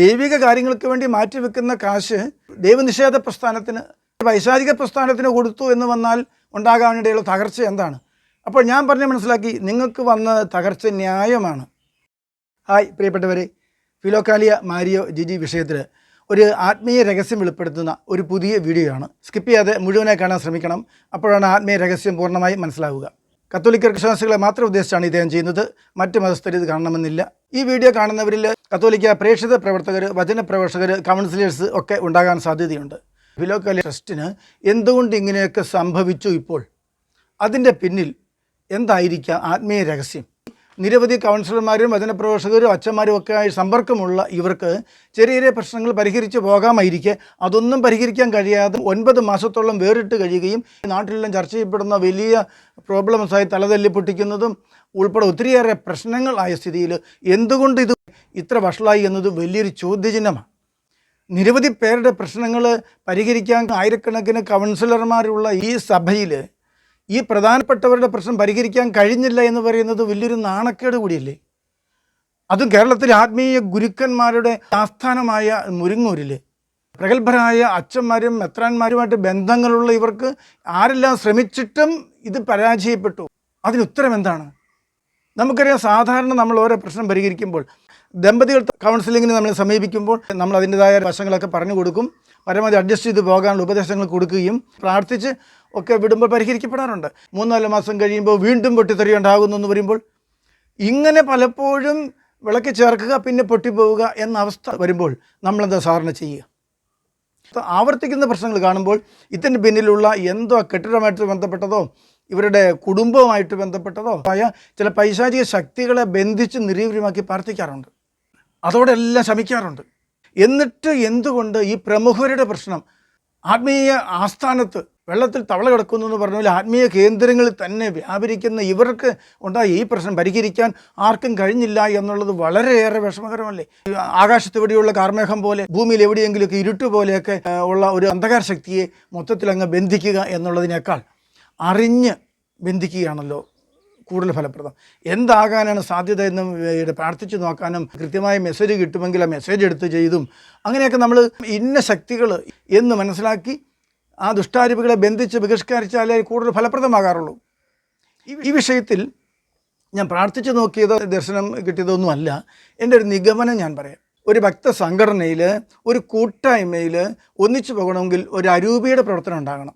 ദൈവിക കാര്യങ്ങൾക്ക് വേണ്ടി മാറ്റി വെക്കുന്ന കാശ് ദൈവനിഷേധ പ്രസ്ഥാനത്തിന് വൈശാരിക പ്രസ്ഥാനത്തിന് കൊടുത്തു എന്ന് വന്നാൽ ഉണ്ടാകാനിടയുള്ള തകർച്ച എന്താണ്? അപ്പോൾ ഞാൻ പറഞ്ഞ് മനസ്സിലാക്കി നിങ്ങൾക്ക് വന്ന തകർച്ച ന്യായമാണ്. ഹായ് പ്രിയപ്പെട്ടവരെ. ഫിലോക്കാലിയ മാരിയോ ജിജി വിഷയത്തിൽ ഒരു ആത്മീയ രഹസ്യം വെളിപ്പെടുത്തുന്ന ഒരു പുതിയ വീഡിയോ ആണ് സ്കിപ്പ് ചെയ്യാതെ മുഴുവനായി കാണാൻ ശ്രമിക്കണം. അപ്പോഴാണ് ആത്മീയ രഹസ്യം പൂർണമായി മനസ്സിലാവുക. കത്തോലിക്ക വിശ്വാസികളെ മാത്രം ഉദ്ദേശിച്ചാണ് ഇദ്ദേഹം ചെയ്യുന്നത്. മറ്റ് മതസ്ഥർ ഇത് കാണണമെന്നില്ല. ഈ വീഡിയോ കാണുന്നവരിൽ കത്തോലിക്ക പ്രേക്ഷിത പ്രവർത്തകർ വചന പ്രവേശകർ കൗൺസിലേഴ്സ് ഒക്കെ ഉണ്ടാകാൻ സാധ്യതയുണ്ട്. ഫിലോക്കലി ട്രസ്റ്റിന് എന്തുകൊണ്ട് ഇങ്ങനെയൊക്കെ സംഭവിച്ചു ഇപ്പോൾ? അതിന്റെ പിന്നിൽ എന്തായിരിക്കാം ആത്മീയ രഹസ്യം? നിരവധി കൗൺസിലർമാരും വചനപ്രവേശകരും അച്ഛന്മാരും ഒക്കെ ആയി സമ്പർക്കമുള്ള ഇവർക്ക് ചെറിയ ചെറിയ പ്രശ്നങ്ങൾ പരിഹരിച്ച് പോകാമായിരിക്കെ. അതൊന്നും പരിഹരിക്കാൻ കഴിയാതെ ഒൻപത് മാസത്തോളം വേറിട്ട് കഴിയുകയും നാട്ടിലെല്ലാം ചർച്ച ചെയ്യപ്പെടുന്ന വലിയ പ്രോബ്ലംസായി തലതല്ലി പൊട്ടിക്കുന്നതും ഉൾപ്പെടെ ഒത്തിരിയേറെ പ്രശ്നങ്ങളായ സ്ഥിതിയിൽ എന്തുകൊണ്ട് ഇത് ഇത്ര വഷളായി എന്നത് വലിയൊരു ചോദ്യചിഹ്നമാണ്. നിരവധി പേരുടെ പ്രശ്നങ്ങൾ പരിഹരിക്കാൻ ആയിരക്കണക്കിന് കൗൺസിലർമാരുള്ള ഈ സഭയിൽ ഈ പ്രധാനപ്പെട്ടവരുടെ പ്രശ്നം പരിഹരിക്കാൻ കഴിഞ്ഞില്ല എന്ന് പറയുന്നത് വലിയൊരു നാണക്കേട് കൂടിയല്ലേ? അതും കേരളത്തിലെ ആത്മീയ ഗുരുക്കന്മാരുടെ ആസ്ഥാനമായ മുരിങ്ങൂരിൽ പ്രഗത്ഭരായ അച്ഛന്മാരും മെത്രാന്മാരുമായിട്ട് ബന്ധങ്ങളുള്ള ഇവർക്ക് ആരെല്ലാം ശ്രമിച്ചിട്ടും ഇത് പരാജയപ്പെട്ടു? അതിന് ഉത്തരം എന്താണ്? നമുക്കറിയാം സാധാരണ നമ്മൾ ഓരോ പ്രശ്നം പരിഹരിക്കുമ്പോൾ ദമ്പതികൾ കൗൺസിലിങ്ങിന് നമ്മൾ സമീപിക്കുമ്പോൾ നമ്മൾ അതിന്റെതായ വശങ്ങളൊക്കെ പറഞ്ഞു കൊടുക്കും. പരമാവധി അഡ്ജസ്റ്റ് ചെയ്ത് പോകാനുള്ള ഉപദേശങ്ങൾ കൊടുക്കുകയും പ്രാർത്ഥിച്ച് ഒക്കെ വിടുമ്പോൾ പരിഹരിക്കപ്പെടാറുണ്ട്. മൂന്നാൽ മാസം കഴിയുമ്പോൾ വീണ്ടും പൊട്ടിത്തെറി ഉണ്ടാകുന്നു എന്ന് പറയുമ്പോൾ ഇങ്ങനെ പലപ്പോഴും വിളക്ക് ചേർക്കുക പിന്നെ പൊട്ടിപ്പോവുക എന്ന അവസ്ഥ വരുമ്പോൾ നമ്മളെന്താ സാധാരണ ചെയ്യുക? ആവർത്തിക്കുന്ന പ്രശ്നങ്ങൾ കാണുമ്പോൾ ഇതിന് പിന്നിലുള്ള എന്തോ കെട്ടിടമായിട്ട് ബന്ധപ്പെട്ടതോ ഇവരുടെ കുടുംബവുമായിട്ട് ബന്ധപ്പെട്ടതോ ആയ ചില പൈശാചിക ശക്തികളെ ബന്ധിച്ച് നിരീവരമാക്കി പ്രാർത്ഥിക്കാറുണ്ട്. അതോടെ എല്ലാം ശമിക്കാറുണ്ട്. എന്നിട്ട് എന്തുകൊണ്ട് ഈ പ്രമുഖരുടെ പ്രശ്നം ആത്മീയ ആസ്ഥാനത്ത് വെള്ളത്തിൽ തവള കിടക്കുന്നു എന്ന് പറഞ്ഞ പോലെ ആത്മീയ കേന്ദ്രങ്ങളിൽ തന്നെ വ്യാപരിക്കുന്ന ഇവർക്ക് ഉണ്ടായ ഈ പ്രശ്നം പരിഹരിക്കാൻ ആർക്കും കഴിഞ്ഞില്ല എന്നുള്ളത് വളരെയേറെ വിഷമകരമല്ലേ? ആകാശത്ത് എവിടെയുള്ള കാർമേഘം പോലെ ഭൂമിയിൽ എവിടെയെങ്കിലുമൊക്കെ ഇരുട്ട് പോലെയൊക്കെ ഉള്ള ഒരു അന്ധകാര ശക്തിയെ മൊത്തത്തിൽ അങ്ങ് ബന്ധിക്കുക എന്നുള്ളതിനേക്കാൾ അറിഞ്ഞ് ബന്ധിക്കുകയാണല്ലോ കൂടുതൽ ഫലപ്രദം. എന്താകാനാണ് സാധ്യത എന്ന് പ്രാർത്ഥിച്ചു നോക്കാനും കൃത്യമായ മെസ്സേജ് കിട്ടുമെങ്കിൽ ആ മെസ്സേജ് എടുത്ത് ചെയ്തും അങ്ങനെയൊക്കെ നമ്മൾ ഇന്ന ശക്തികൾ എന്ന് മനസ്സിലാക്കി ആ ദുഷ്ടാരൂപികളെ ബന്ധിച്ച് ബഹിഷ്കരിച്ചാലേ കൂടുതൽ ഫലപ്രദമാകാറുള്ളൂ. ഈ- വിഷയത്തിൽ ഞാൻ പ്രാർത്ഥിച്ചു നോക്കിയത് ദർശനം കിട്ടിയതൊന്നുമല്ല. എന്റെ ഒരു നിഗമനം ഞാൻ പറയാം. ഒരു ഭക്ത സംഘടനയിൽ ഒരു കൂട്ടായ്മയിൽ ഒന്നിച്ചു പോകണമെങ്കിൽ ഒരു അരൂപിയുടെ പ്രവർത്തനം ഉണ്ടാകണം.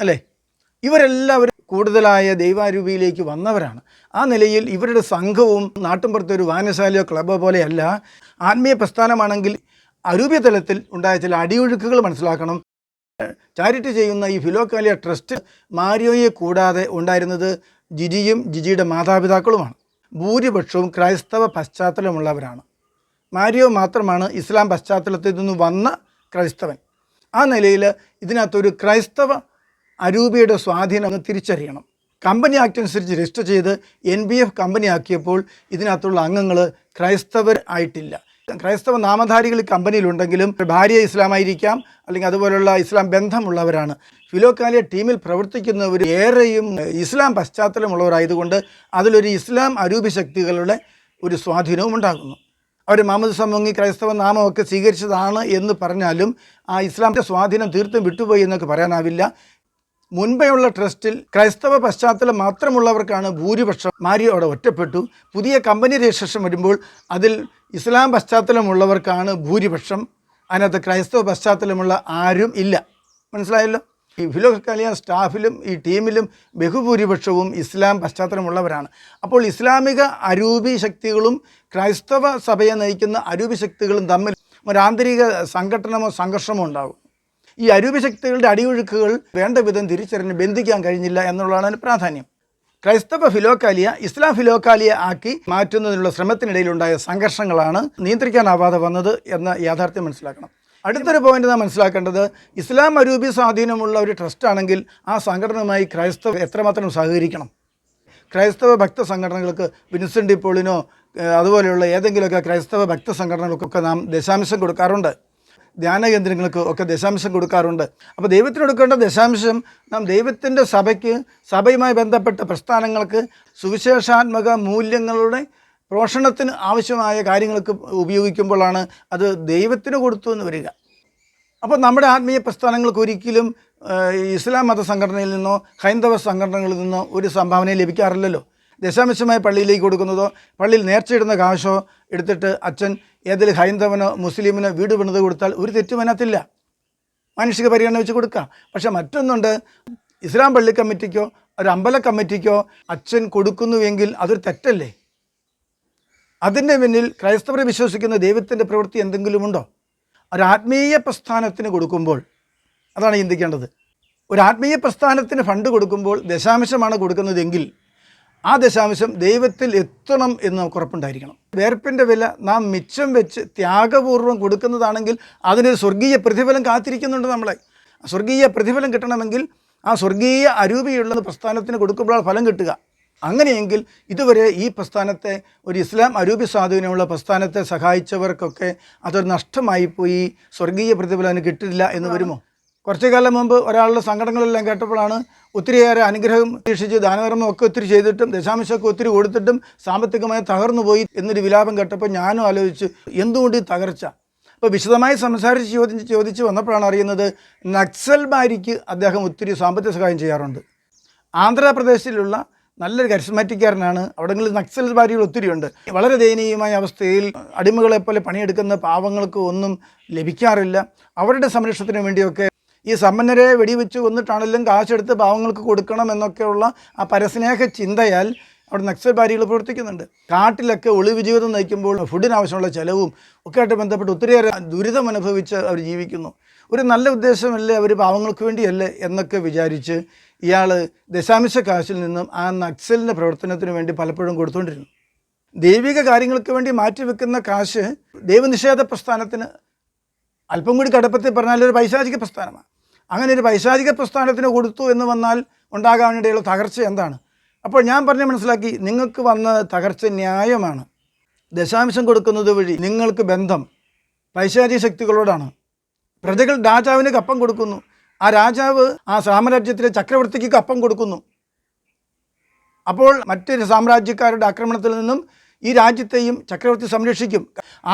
അല്ലേ? ഇവരെല്ലാവരും കൂടുതലായ ദൈവാരൂപിയിലേക്ക് വന്നവരാണ്. ആ നിലയിൽ ഇവരുടെ സംഘവും നാട്ടിൻപുറത്തെ ഒരു വായനശാലയോ ക്ലബോ പോലെയല്ല ആത്മീയ പ്രസ്ഥാനമാണെങ്കിൽ അരൂപ്യ തലത്തിൽ ഉണ്ടായ ചില അടിയൊഴുക്കുകൾ മനസ്സിലാക്കണം. ചാരിറ്റി ചെയ്യുന്ന ഈ ഫിലോക്കാലിയ ട്രസ്റ്റ് മാരിയോയെ കൂടാതെ ഉണ്ടായിരുന്നത് ജിജിയും ജിജിയുടെ മാതാപിതാക്കളുമാണ്. ഭൂരിപക്ഷവും ക്രൈസ്തവ പശ്ചാത്തലമുള്ളവരാണ്. മാരിയോ മാത്രമാണ് ഇസ്ലാം പശ്ചാത്തലത്തിൽ നിന്ന് വന്ന ക്രൈസ്തവൻ. ആ നിലയിൽ ഇതിനകത്തൊരു ക്രൈസ്തവ അരൂപിയുടെ സ്വാധീനം തിരിച്ചറിയണം. കമ്പനി ആക്ട് അനുസരിച്ച് രജിസ്റ്റർ ചെയ്ത് എൻ ബി എഫ് കമ്പനി ആക്കിയപ്പോൾ ഇതിനകത്തുള്ള അംഗങ്ങൾ ക്രൈസ്തവർ ആയിട്ടില്ല. ക്രൈസ്തവ നാമധാരികൾ കമ്പനിയിലുണ്ടെങ്കിലും ഭാര്യ ഇസ്ലാമായിരിക്കാം അല്ലെങ്കിൽ അതുപോലുള്ള ഇസ്ലാം ബന്ധമുള്ളവരാണ്. ഫിലോക്കാലിയ ടീമിൽ പ്രവർത്തിക്കുന്നവർ ഏറെയും ഇസ്ലാം പശ്ചാത്തലമുള്ളവരായതുകൊണ്ട് അതിലൊരു ഇസ്ലാം അരൂപി ശക്തികളുടെ ഒരു സ്വാധീനവും ഉണ്ടാകുന്നു. അവർ മുഹമ്മദ് സമൂങ്ങി ക്രൈസ്തവ നാമമൊക്കെ സ്വീകരിച്ചതാണ് എന്ന് പറഞ്ഞാലും ആ ഇസ്ലാമിന്റെ സ്വാധീനം തീർത്തും വിട്ടുപോയി എന്നൊക്കെ പറയാനാവില്ല. മുൻപെയുള്ള ട്രസ്റ്റിൽ ക്രൈസ്തവ പശ്ചാത്തലം മാത്രമുള്ളവർക്കാണ് ഭൂരിപക്ഷം. മാരി അവിടെ ഒറ്റപ്പെട്ടു. പുതിയ കമ്പനി രജിസ്ട്രേഷൻ വരുമ്പോൾ അതിൽ ഇസ്ലാം പശ്ചാത്തലമുള്ളവർക്കാണ് ഭൂരിപക്ഷം. അതിനകത്ത് ക്രൈസ്തവ പശ്ചാത്തലമുള്ള ആരും ഇല്ല. മനസ്സിലായല്ലോ? ഈ ഫിലോക്കാലിയ സ്റ്റാഫിലും ഈ ടീമിലും ബഹുഭൂരിപക്ഷവും ഇസ്ലാം പശ്ചാത്തലമുള്ളവരാണ്. അപ്പോൾ ഇസ്ലാമിക അരൂപി ശക്തികളും ക്രൈസ്തവ സഭയെ നയിക്കുന്ന അരൂപി ശക്തികളും തമ്മിൽ ഒരു ആന്തരിക സംഘടനമോ സംഘർഷമോ ഉണ്ടാകും ഈ അരൂപി ശക്തികളുടെ അടിയൊഴുക്കുകൾ വേണ്ട വിധം തിരിച്ചറിഞ്ഞ് ബന്ധിക്കാൻ കഴിഞ്ഞില്ല എന്നുള്ളതാണ് പ്രാധാന്യം. ക്രൈസ്തവ ഫിലോക്കാലിയ ഇസ്ലാം ഫിലോക്കാലിയ ആക്കി മാറ്റുന്നതിനുള്ള ശ്രമത്തിനിടയിലുണ്ടായ സംഘർഷങ്ങളാണ് നിയന്ത്രിക്കാനാവാതെ വന്നത് എന്ന യാഥാർത്ഥ്യം മനസ്സിലാക്കണം. അടുത്തൊരു പോയിന്റ് നാം മനസ്സിലാക്കേണ്ടത് ഇസ്ലാം അരൂപി സ്വാധീനമുള്ള ഒരു ട്രസ്റ്റ് ആണെങ്കിൽ ആ സംഘടനയുമായി ക്രൈസ്തവ എത്രമാത്രം സഹകരിക്കണം? ക്രൈസ്തവ ഭക്ത സംഘടനകൾക്ക് വിൻസെന്റ് പോളിനോ ഏഹ് അതുപോലെയുള്ള ഏതെങ്കിലുമൊക്കെ ക്രൈസ്തവ ഭക്ത സംഘടനകൾക്കൊക്കെ നാം ദശാംശം കൊടുക്കാറുണ്ട്. ധ്യാന കേന്ദ്രങ്ങൾക്ക് ഒക്കെ ദശാംശം കൊടുക്കാറുണ്ട്. അപ്പോൾ ദൈവത്തിന് കൊടുക്കേണ്ട ദശാംശം നാം ദൈവത്തിന്റെ സഭയ്ക്ക് സഭയുമായി ബന്ധപ്പെട്ട പ്രസ്ഥാനങ്ങൾക്ക് സുവിശേഷാത്മക മൂല്യങ്ങളുടെ പോഷണത്തിന് ആവശ്യമായ കാര്യങ്ങൾക്ക് ഉപയോഗിക്കുമ്പോഴാണ് അത് ദൈവത്തിന് കൊടുത്തു എന്ന് വരിക. അപ്പോൾ നമ്മുടെ ആത്മീയ പ്രസ്ഥാനങ്ങൾക്ക് ഒരിക്കലും ഇസ്ലാം മത സംഘടനയിൽ നിന്നോ ഹൈന്ദവ സംഘടനകളിൽ നിന്നോ ഒരു സംഭാവന ലഭിക്കാറില്ലല്ലോ. ദശാംശമായി പള്ളിയിലേക്ക് കൊടുക്കുന്നതോ പള്ളിയിൽ നേർച്ചയിടുന്ന കാശോ എടുത്തിട്ട് അച്ഛൻ ഏതെങ്കിലും ഹൈന്ദവനോ മുസ്ലിമിനോ വീട് പണിത് കൊടുത്താൽ ഒരു തെറ്റും അതിനകത്തില്ല. മാനുഷിക പരിഗണന വെച്ച് കൊടുക്കാം. പക്ഷേ മറ്റൊന്നുണ്ട് ഇസ്ലാം പള്ളി കമ്മിറ്റിക്കോ ഒരു അമ്പല കമ്മിറ്റിക്കോ അച്ഛൻ കൊടുക്കുന്നുവെങ്കിൽ അതൊരു തെറ്റല്ലേ? അതിന്റെ പിന്നിൽ ക്രൈസ്തവരെ വിശ്വസിക്കുന്ന ദൈവത്തിന്റെ പ്രവൃത്തി എന്തെങ്കിലുമുണ്ടോ ഒരു ആത്മീയ പ്രസ്ഥാനത്തിന് കൊടുക്കുമ്പോൾ അതാണ് ചിന്തിക്കേണ്ടത്. ഒരു ആത്മീയ പ്രസ്ഥാനത്തിന് ഫണ്ട് കൊടുക്കുമ്പോൾ ദശാംശമാണ് കൊടുക്കുന്നതെങ്കിൽ ആ ദശാംശം ദൈവത്തിൽ എത്തണം എന്ന് നമുക്ക് ഉറപ്പുണ്ടായിരിക്കണം. വേർപ്പിന്റെ വില നാം മിച്ചം വെച്ച് ത്യാഗപൂർവം കൊടുക്കുന്നതാണെങ്കിൽ അതിനൊരു സ്വർഗീയ പ്രതിഫലം കാത്തിരിക്കുന്നുണ്ട് നമ്മളെ. സ്വർഗീയ പ്രതിഫലം കിട്ടണമെങ്കിൽ ആ സ്വർഗീയ അരൂപിയുള്ള പ്രസ്ഥാനത്തിന് കൊടുക്കുമ്പോഴാണ് ഫലം കിട്ടുക. അങ്ങനെയെങ്കിൽ ഇതുവരെ ഈ പ്രസ്ഥാനത്തെ ഒരു ഇസ്ലാം അരൂപി സ്വാധീനമുള്ള പ്രസ്ഥാനത്തെ സഹായിച്ചവർക്കൊക്കെ അതൊരു നഷ്ടമായി പോയി സ്വർഗീയ പ്രതിഫലം കിട്ടില്ല എന്ന് വരുമോ? കുറച്ചു കാലം മുമ്പ് ഒരാളുടെ സങ്കടങ്ങളെല്ലാം കേട്ടപ്പോഴാണ് ഒത്തിരിയേറെ അനുഗ്രഹം പ്രതീക്ഷിച്ച് ദാനധർമ്മം ഒക്കെ ഒത്തിരി ചെയ്തിട്ടും ദശാംശമൊക്കെ ഒത്തിരി കൊടുത്തിട്ടും സാമ്പത്തികമായി തകർന്നു പോയി എന്നൊരു വിലാപം കേട്ടപ്പോൾ ഞാനും ആലോചിച്ചു എന്തുകൊണ്ട് ഈ തകർച്ച? അപ്പോൾ വിശദമായി സംസാരിച്ച് ചോദിച്ച് ചോദിച്ച് വന്നപ്പോഴാണ് അറിയുന്നത് നക്സൽബാരിക്ക് അദ്ദേഹം ഒത്തിരി സാമ്പത്തിക സഹായം ചെയ്യാറുണ്ട്. ആന്ധ്രാപ്രദേശിലുള്ള നല്ലൊരു കരിസ്മാറ്റിക്കാരനാണ്. അവിടങ്ങളിൽ നക്സൽ ബാരികൾ ഒത്തിരിയുണ്ട്. വളരെ ദയനീയമായ അവസ്ഥയിൽ അടിമകളെപ്പോലെ പണിയെടുക്കുന്ന പാവങ്ങൾക്ക് ഒന്നും ലഭിക്കാറില്ല. അവരുടെ സംരക്ഷണത്തിന് വേണ്ടിയൊക്കെ ഈ സമ്പന്നരെ വെടിവെച്ച് കൊന്നിട്ടാണെങ്കിലും കാശെടുത്ത് പാവങ്ങൾക്ക് കൊടുക്കണം എന്നൊക്കെയുള്ള ആ പരസ്നേഹ ചിന്തയാൽ അവിടെ നക്സൽ ബാരികൾ പ്രവർത്തിക്കുന്നുണ്ട്. കാട്ടിലൊക്കെ ഒളിവ് ജീവിതം നയിക്കുമ്പോൾ ഫുഡിന് ആവശ്യമുള്ള ചിലവും ഒക്കെ ആയിട്ട് ബന്ധപ്പെട്ട് ഒത്തിരിയേറെ ദുരിതം അനുഭവിച്ച് അവർ ജീവിക്കുന്നു. ഒരു നല്ല ഉദ്ദേശമല്ലേ അവർ പാവങ്ങൾക്ക് വേണ്ടിയല്ലേ എന്നൊക്കെ വിചാരിച്ച് ഇയാൾ ദശാംശ കാശിൽ നിന്നും ആ നക്സലിന്റെ പ്രവർത്തനത്തിന് വേണ്ടി പലപ്പോഴും കൊടുത്തുകൊണ്ടിരുന്നു ദൈവിക കാര്യങ്ങൾക്ക് വേണ്ടി മാറ്റിവെക്കുന്ന കാശ് ദൈവനിഷേധ പ്രസ്ഥാനത്തിന് അല്പം കൂടി കടുപ്പത്തിൽ പറഞ്ഞാൽ ഒരു പൈശാചിക പ്രസ്ഥാനമാണ്. അങ്ങനെ ഒരു പൈശാചിക പ്രസ്ഥാനത്തിന് കൊടുത്തു എന്ന് വന്നാൽ ഉണ്ടാകാനിടയുള്ള തകർച്ച എന്താണ്? അപ്പോൾ ഞാൻ പറഞ്ഞ് മനസ്സിലാക്കി നിങ്ങൾക്ക് വന്ന തകർച്ച ന്യായമാണ്. ദശാംശം കൊടുക്കുന്നത് വഴി നിങ്ങൾക്ക് ബന്ധം പൈശാചിക ശക്തികളോടാണ്. പ്രജകൾ രാജാവിന് കപ്പം കൊടുക്കുന്നു. ആ രാജാവ് ആ സാമ്രാജ്യത്തിലെ ചക്രവർത്തിക്ക് കപ്പം കൊടുക്കുന്നു. അപ്പോൾ മറ്റൊരു സാമ്രാജ്യക്കാരുടെ ആക്രമണത്തിൽ നിന്നും ഈ രാജ്യത്തെയും ചക്രവർത്തി സംരക്ഷിക്കും.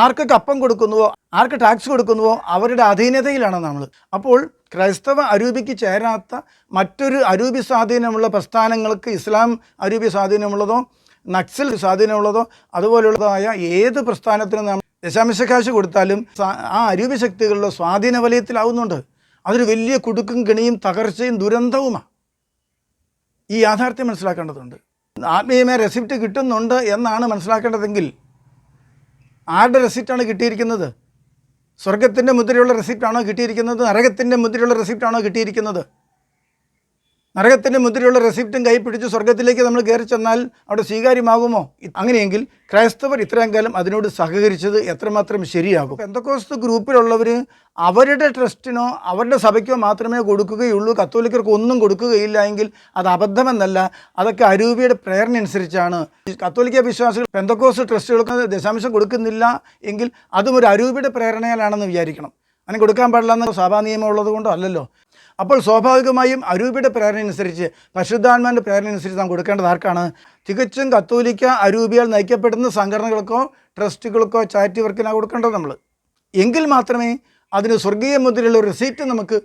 ആർക്ക് കപ്പം കൊടുക്കുന്നുവോ ആർക്ക് ടാക്സ് കൊടുക്കുന്നുവോ അവരുടെ അധീനതയിലാണ് നമ്മൾ. അപ്പോൾ ക്രൈസ്തവ അരൂപിക്ക് ചേരാത്ത മറ്റൊരു അരൂപി സ്വാധീനമുള്ള പ്രസ്ഥാനങ്ങൾക്ക് ഇസ്ലാം അരൂപി സ്വാധീനമുള്ളതോ നക്സൽ സ്വാധീനമുള്ളതോ അതുപോലുള്ളതായ ഏത് പ്രസ്ഥാനത്തിനും നമ്മൾ ദശാംശകാശ് കൊടുത്താലും ആ അരൂപി ശക്തികളുടെ സ്വാധീന വലയത്തിലാവുന്നുണ്ട് അതൊരു വലിയ കുടുക്കും കിണിയും തകർച്ചയും ദുരന്തവുമാണ് ഈ യാഥാർത്ഥ്യം മനസ്സിലാക്കേണ്ടതുണ്ട്. ആത്മീയമായ റെസിപ്റ്റ് കിട്ടുന്നുണ്ട് എന്നാണ് മനസ്സിലാക്കേണ്ടതെങ്കിൽ ആരുടെ റെസിപ്റ്റാണ് കിട്ടിയിരിക്കുന്നത്? സ്വർഗത്തിന്റെ മുദ്രയുള്ള റെസിപ്റ്റാണോ കിട്ടിയിരിക്കുന്നത്? നരകത്തിന്റെ മുദ്രയുള്ള റെസിപ്റ്റാണോ കിട്ടിയിരിക്കുന്നത്? നരകത്തിന്റെ മുദ്രയുള്ള റെസിപ്റ്റും കൈ പിടിച്ച് സ്വർഗത്തിലേക്ക് നമ്മൾ കയറി ചെന്നാൽ അവിടെ സ്വീകാര്യമാകുമോ? അങ്ങനെയെങ്കിൽ ക്രൈസ്തവർ ഇത്രയും കാലം അതിനോട് സഹകരിച്ചത് എത്രമാത്രം ശരിയാകും? എന്തൊക്കെ ഗ്രൂപ്പിലുള്ളവർ അവരുടെ ട്രസ്റ്റിനോ അവരുടെ സഭയ്ക്കോ മാത്രമേ കൊടുക്കുകയുള്ളൂ. കത്തോലിക്കർക്ക് ഒന്നും കൊടുക്കുകയില്ല എങ്കിൽ അത് അബദ്ധമെന്നല്ല. അതൊക്കെ അരൂപിയുടെ പ്രേരണ അനുസരിച്ചാണ്. ഈ കത്തോലിക്ക വിശ്വാസികൾ പെന്തക്കോസ് ട്രസ്റ്റുകൾക്ക് ദശാംശം കൊടുക്കുന്നില്ല എങ്കിൽ അതും ഒരു അരൂപിയുടെ പ്രേരണയാലാണെന്ന് വിചാരിക്കണം. അങ്ങനെ കൊടുക്കാൻ പാടില്ല എന്ന സഭാ നിയമം ഉള്ളത് കൊണ്ടോ അല്ലല്ലോ. അപ്പോൾ സ്വാഭാവികമായും അരൂപിയുടെ പ്രേരണ അനുസരിച്ച് പരിശുദ്ധാത്മാവിന്റെ പ്രേരണ അനുസരിച്ച് നാം കൊടുക്കേണ്ടത് ആർക്കാണ്? തികച്ചും കത്തോലിക്ക അരൂപിയാൽ നയിക്കപ്പെടുന്ന സംഘടനകൾക്കോ ട്രസ്റ്റുകൾക്കോ ചാരിറ്റി വർക്കിനാണ് കൊടുക്കേണ്ടത് നമ്മൾ. എങ്കിൽ മാത്രമേ അതിന് സ്വർഗീയ മുദ്രയുള്ള ഒരു റെസീപ്റ്റ് നമുക്ക്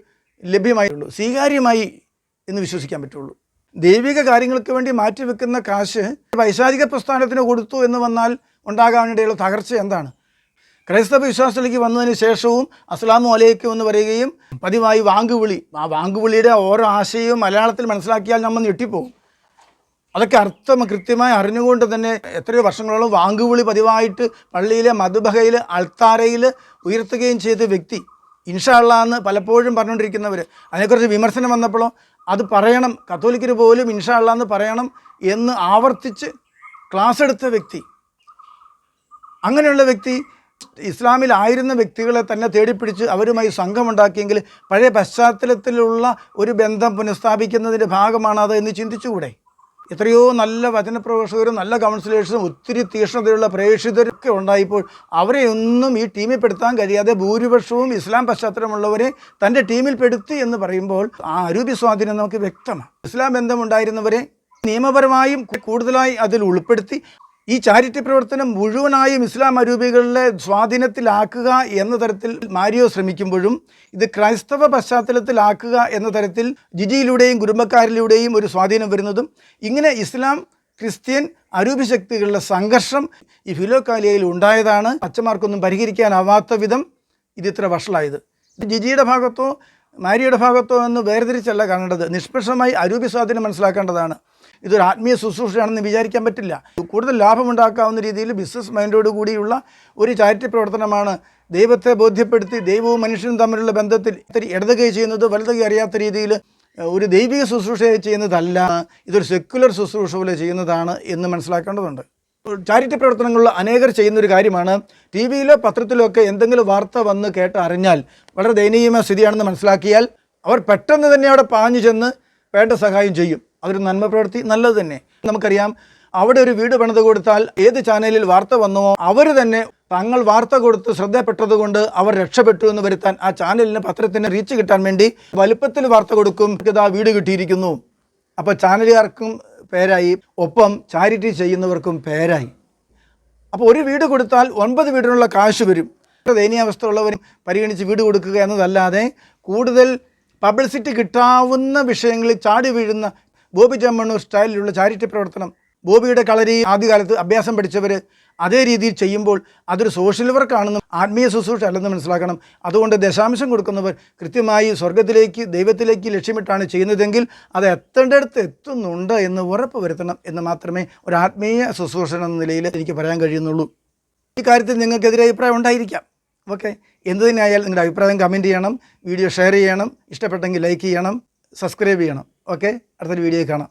ലഭ്യമായിട്ടുള്ളൂ സ്വീകാര്യമായി എന്ന് വിശ്വസിക്കാൻ പറ്റുള്ളൂ. ദൈവിക കാര്യങ്ങൾക്ക് വേണ്ടി മാറ്റിവെക്കുന്ന കാശ് വൈശാരിക പ്രസ്ഥാനത്തിന് കൊടുത്തു എന്ന് വന്നാൽ ഉണ്ടാകാനിടയുള്ള തകർച്ച എന്താണ്? ക്രൈസ്തവ വിശ്വാസത്തിലേക്ക് വന്നതിന് ശേഷവും അസ്ലാമു അലൈക്കും എന്ന് പറയുകയും പതിവായി വാങ്കുവിളി. ആ വാങ്കുവിളിയുടെ ഓരോ ആശയവും മലയാളത്തിൽ മനസ്സിലാക്കിയാൽ നമ്മൾ ഞെട്ടിപ്പോകും അതൊക്കെ അർത്ഥം കൃത്യമായി അറിഞ്ഞുകൊണ്ട് തന്നെ എത്രയോ വർഷങ്ങളോളം വാങ്കുവിളി പതിവായിട്ട് പള്ളിയിലെ മധുബഹയിൽ അൾത്താരയിൽ ഉയർത്തുകയും ചെയ്ത വ്യക്തി ഇൻഷാള്ള എന്ന് പലപ്പോഴും പറഞ്ഞുകൊണ്ടിരിക്കുന്നവർ അതിനെക്കുറിച്ച് വിമർശനം വന്നപ്പോഴോ അത് പറയണം കത്തോലിക്കർ പോലും ഇൻഷാള്ള എന്ന് പറയണം എന്ന് ആവർത്തിച്ച് ക്ലാസ് എടുത്ത വ്യക്തി അങ്ങനെയുള്ള വ്യക്തി ഇസ്ലാമിലായിരുന്ന വ്യക്തികളെ തന്നെ തേടിപ്പിടിച്ച് അവരുമായി സംഘമുണ്ടാക്കിയെങ്കിൽ പഴയ പശ്ചാത്തലത്തിലുള്ള ഒരു ബന്ധം പുനഃസ്ഥാപിക്കുന്നതിന്റെ ഭാഗമാണത് എന്ന് ചിന്തിച്ചുകൂടെ? എത്രയോ നല്ല വചനപ്രവേശകരും നല്ല കൗൺസിലേഴ്സും ഒത്തിരി തീക്ഷ്ണതയുള്ള പ്രേക്ഷിതരൊക്കെ ഉണ്ടായപ്പോൾ അവരെ ഒന്നും ഈ ടീമിൽ പെടുത്താൻ കഴിയാതെ ഭൂരിപക്ഷവും ഇസ്ലാം പശ്ചാത്തലമുള്ളവരെ തന്റെ ടീമിൽ പെടുത്തി എന്ന് പറയുമ്പോൾ ആ അരൂപി സ്വാധീനം നമുക്ക് വ്യക്തമാണ്. ഇസ്ലാം ബന്ധമുണ്ടായിരുന്നവരെ നിയമപരമായും കൂടുതലായി അതിൽ ഉൾപ്പെടുത്തി ഈ ചാരിറ്റി പ്രവർത്തനം മുഴുവനായും ഇസ്ലാം അരൂപികളിലെ സ്വാധീനത്തിലാക്കുക എന്ന തരത്തിൽ മാരിയോ ശ്രമിക്കുമ്പോഴും ഇത് ക്രൈസ്തവ പശ്ചാത്തലത്തിലാക്കുക എന്ന തരത്തിൽ ജിജിയിലൂടെയും കുടുംബക്കാരിലൂടെയും ഒരു സ്വാധീനം വരുന്നതും ഇങ്ങനെ ഇസ്ലാം ക്രിസ്ത്യൻ അരൂപി ശക്തികളുടെ സംഘർഷം ഈ ഫിലോക്കാലിയയിൽ ഉണ്ടായതാണ്. അച്ഛന്മാർക്കൊന്നും പരിഹരിക്കാനാവാത്ത വിധം ഇത് ഇത്ര വഷളായത്. ജിജിയുടെ ഭാഗത്തോ മാരിയുടെ ഭാഗത്തോ എന്ന് വേർതിരിച്ചല്ല കാണേണ്ടത്. നിഷ്പക്ഷമായി അരൂപി സ്വാധീനം മനസ്സിലാക്കേണ്ടതാണ്. ഇതൊരു ആത്മീയ ശുശ്രൂഷയാണെന്ന് വിചാരിക്കാൻ പറ്റില്ല. കൂടുതൽ ലാഭമുണ്ടാക്കാവുന്ന രീതിയിൽ ബിസിനസ് മൈൻഡോട് കൂടിയുള്ള ഒരു ചാരിറ്റി പ്രവർത്തനമാണ് ദൈവത്തെ ബോധ്യപ്പെടുത്തി ദൈവവും മനുഷ്യനും തമ്മിലുള്ള ബന്ധത്തിൽ ഇടത് കൈ ചെയ്യുന്നത് വലത് കൈ അറിയാത്ത രീതിയിൽ ഒരു ദൈവിക ശുശ്രൂഷ ചെയ്യുന്നതല്ല ഇതൊരു സെക്യുലർ ശുശ്രൂഷ പോലെ ചെയ്യുന്നതാണ് എന്ന് മനസ്സിലാക്കേണ്ടതുണ്ട്. ചാരിറ്റി പ്രവർത്തനങ്ങൾ അനേകർ ചെയ്യുന്നൊരു കാര്യമാണ് ടി വിയിലോ പത്രത്തിലോ ഒക്കെ എന്തെങ്കിലും വാർത്ത വന്ന് കേട്ട് അറിഞ്ഞാൽ വളരെ ദയനീയമായ സ്ഥിതിയാണെന്ന് മനസ്സിലാക്കിയാൽ അവർ പെട്ടെന്ന് തന്നെ അവിടെ പാഞ്ഞു ചെന്ന് വേണ്ട സഹായം ചെയ്യും. അതൊരു നന്മ പ്രവൃത്തി നല്ലത് തന്നെ. നമുക്കറിയാം അവിടെ ഒരു വീട് പണിത് കൊടുത്താൽ ഏത് ചാനലിൽ വാർത്ത വന്നുവോ അവർ തന്നെ തങ്ങൾ വാർത്ത കൊടുത്ത് ശ്രദ്ധപ്പെട്ടതുകൊണ്ട് അവർ രക്ഷപ്പെട്ടു എന്ന് വരുത്താൻ ആ ചാനലിന് പത്രത്തിന് റീച്ച് കിട്ടാൻ വേണ്ടി വലുപ്പത്തിൽ വാർത്ത കൊടുക്കും. ഇതാ വീട് കിട്ടിയിരിക്കുന്നു. അപ്പോൾ ചാനലുകാർക്കും പേരായി ഒപ്പം ചാരിറ്റി ചെയ്യുന്നവർക്കും പേരായി. അപ്പോൾ ഒരു വീട് കൊടുത്താൽ ഒൻപത് വീടിനുള്ള കാശ് വരും. ദയനീയാവസ്ഥ ഉള്ളവരും പരിഗണിച്ച് വീട് കൊടുക്കുക എന്നതല്ലാതെ കൂടുതൽ പബ്ലിസിറ്റി കിട്ടാവുന്ന വിഷയങ്ങളിൽ ചാടി വീഴുന്ന ബോബി ജമ്മണ്ണൂർ സ്റ്റൈലിലുള്ള ചാരിറ്റി പ്രവർത്തനം. ബോബിയുടെ കളരി ആദ്യകാലത്ത് അഭ്യാസം പഠിച്ചവർ അതേ രീതിയിൽ ചെയ്യുമ്പോൾ അതൊരു സോഷ്യൽ വർക്കാണെന്നും ആത്മീയ ശുശ്രൂഷ അല്ലെന്ന് മനസ്സിലാക്കണം. അതുകൊണ്ട് ദശാംശം കൊടുക്കുന്നവർ കൃത്യമായി സ്വർഗത്തിലേക്ക് ദൈവത്തിലേക്ക് ലക്ഷ്യമിട്ടാണ് ചെയ്യുന്നതെങ്കിൽ അത് എത്തേണ്ടടുത്ത് എത്തുന്നുണ്ട് എന്ന് ഉറപ്പ് വരുത്തണം എന്ന് മാത്രമേ ഒരു ആത്മീയ ശുശ്രൂഷ എന്ന നിലയിൽ എനിക്ക് പറയാൻ കഴിയുന്നുള്ളൂ. ഈ കാര്യത്തിൽ നിങ്ങൾക്കെതിരെ അഭിപ്രായം ഉണ്ടായിരിക്കാം. ഓക്കെ? എന്ത് തന്നെയായാലും നിങ്ങളുടെ അഭിപ്രായം കമന്റ് ചെയ്യണം വീഡിയോ ഷെയർ ചെയ്യണം ഇഷ്ടപ്പെട്ടെങ്കിൽ ലൈക്ക് ചെയ്യണം. സബ്സ്ക്രൈബ് ചെയ്യണം. ഓക്കെ? അടുത്തൊരു വീഡിയോ കാണാം.